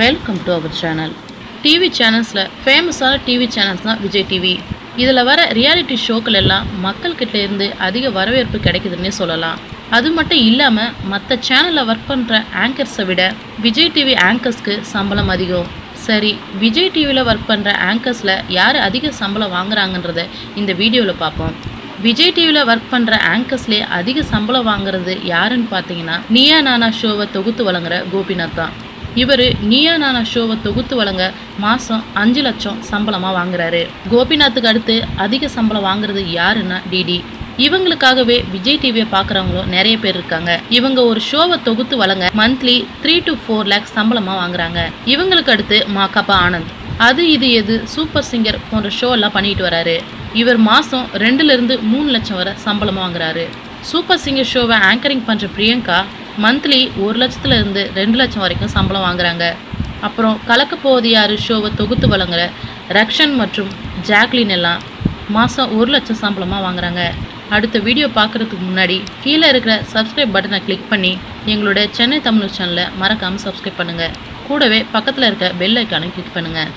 Welcome to our channel TV சேனல்ஸில் ஃபேமஸான TV channels தான் விஜய் டிவி இதில் வர ரியாலிட்டி ஷோக்கள் எல்லாம் மக்கள்கிட்ட இருந்து அதிக வரவேற்பு கிடைக்குதுன்னே சொல்லலாம். அது மட்டும் இல்லாமல் மற்ற சேனலில் ஒர்க் பண்ணுற ஆங்கர்ஸை விட விஜய் டிவி ஆங்கர்ஸ்க்கு சம்பளம் அதிகம். சரி விஜய் டிவியில் ஒர்க் பண்ணுற ஆங்கர்ஸில் யார் அதிக சம்பளம் வாங்குறாங்கன்றத இந்த வீடியோவில் பார்ப்போம். விஜய் டிவியில் ஒர்க் பண்ணுற ஆங்கர்ஸ்லேயே அதிக சம்பளம் வாங்குறது யாருன்னு பார்த்தீங்கன்னா நியா நானா ஷோவை தொகுத்து வழங்குற கோபிநாத் தான். இவர் நீயா நானா ஷோவை தொகுத்து வழங்க மாதம் அஞ்சு லட்சம் சம்பளமாக வாங்குறாரு. கோபிநாத்துக்கு அடுத்து அதிக சம்பளம் வாங்குறது யாருன்னா டிடி. இவங்களுக்காகவே விஜய் டிவியை பார்க்குறவங்களும் நிறைய பேர் இருக்காங்க. இவங்க ஒரு ஷோவை தொகுத்து வழங்க monthly three to four lakhs சம்பளமாக வாங்குறாங்க. இவங்களுக்கு அடுத்து மாக்காப்பா ஆனந்த். அது இது எது சூப்பர் சிங்கர் போன்ற ஷோ எல்லாம் பண்ணிட்டு வராரு. இவர் மாதம் ரெண்டுலேருந்து மூணு லட்சம் வரை சம்பளமாக வாங்குறாரு. சூப்பர் சிங்கர் ஷோவை ஆங்கரிங் பண்ணுற பிரியங்கா மந்த்லி ஒரு லட்சத்துல இருந்து ரெண்டு லட்சம் வரைக்கும் சம்பளம் வாங்குறாங்க. அப்புறம் கலக்க போவது யார் ஷோவை தொகுத்து வழங்குற ரக்ஷன் மற்றும் ஜாக்லின் எல்லாம் மாதம் ஒரு லட்சம் சம்பளமாக வாங்குறாங்க. அடுத்த வீடியோ பார்க்குறதுக்கு முன்னாடி கீழே இருக்கிற சப்ஸ்கிரைப் பட்டனை கிளிக் பண்ணி எங்களோட சென்னை தமிழ் சேனலை மறக்காமல் சப்ஸ்கிரைப் பண்ணுங்கள் கூடவே பக்கத்தில் இருக்க பெல் ஐக்கானை கிளிக் பண்ணுங்கள்